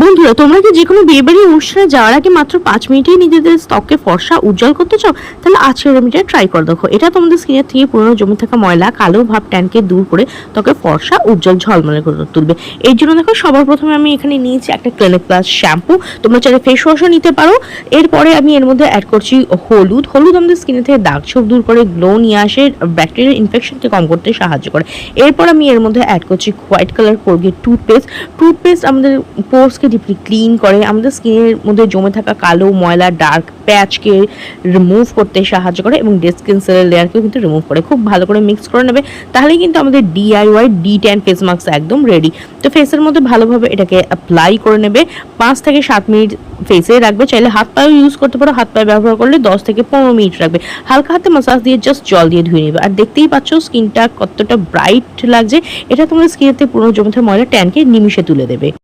বন্ধুরা, তোমরা কি যে কোনো বিয়ে বাড়ির অনুষ্ঠানে যাওয়ার আগে মাত্র পাঁচ মিনিটেই নিজেদের ত্বকে ফর্সা উজ্জ্বল করতে চাও? তাহলে আজকের রেমিডিটা ট্রাই করে দেখো। এটা তোমাদের স্কিনের থেকে পুরনো জমে থাকা ময়লা, কালো ভাব ট্যানকে দূর করে ত্বকে ফর্সা উজ্জ্বল ঝলমলে করে তুলবে। এর জন্য দেখো, সবার প্রথমে আমি এখানে নিয়েছি একটা ক্লিনিক প্লাস শ্যাম্পু তোমরা চাইলে ফেস ওয়াশও নিতে পারো। এরপরে আমি এর মধ্যে অ্যাড করছি হলুদ। হলুদ আমাদের স্কিনের থেকে দাগ ছোপ দূর করে গ্লো নিয়ে আসে ব্যাকটেরিয়াল ইনফেকশনকে কম করতে সাহায্য করে। এরপর আমি এর মধ্যে অ্যাড করছি white colour Colgate toothpaste toothpaste আমাদের পোর্সকে ডিপলি ক্লিন করে, আমাদের স্কিনের মধ্যে জমে থাকা কালো, ময়লা ডার্ক প্যাচকে রিমুভ করতে সাহায্য করে এবং ডেড স্কিন সেলের লেয়ারকেও কিন্তু রিমুভ করে। খুব ভালো করে মিক্স করে নেবে, তাহলেই কিন্তু আমাদের DIY de tan face mask একদম রেডি তো ফেসের মধ্যে ভালোভাবে এটাকে অ্যাপ্লাই করে নেবে, পাঁচ থেকে সাত মিনিট ফেসে রাখবে। চাইলে হাত পায়েও ইউজ করতে পারো, হাত পায়ে ব্যবহার করলে দশ থেকে পনেরো মিনিট রাখবে। হালকা হাতে মাসাজ দিয়ে জাস্ট জল দিয়ে ধুয়ে নেবে। আর দেখতেই পাচ্ছ স্কিনটা কতটা ব্রাইট লাগছে। এটা তোমার স্কিনেতে পুরো জমে থাকা ময়লা ট্যানকে নিমিশে তুলে দেবে।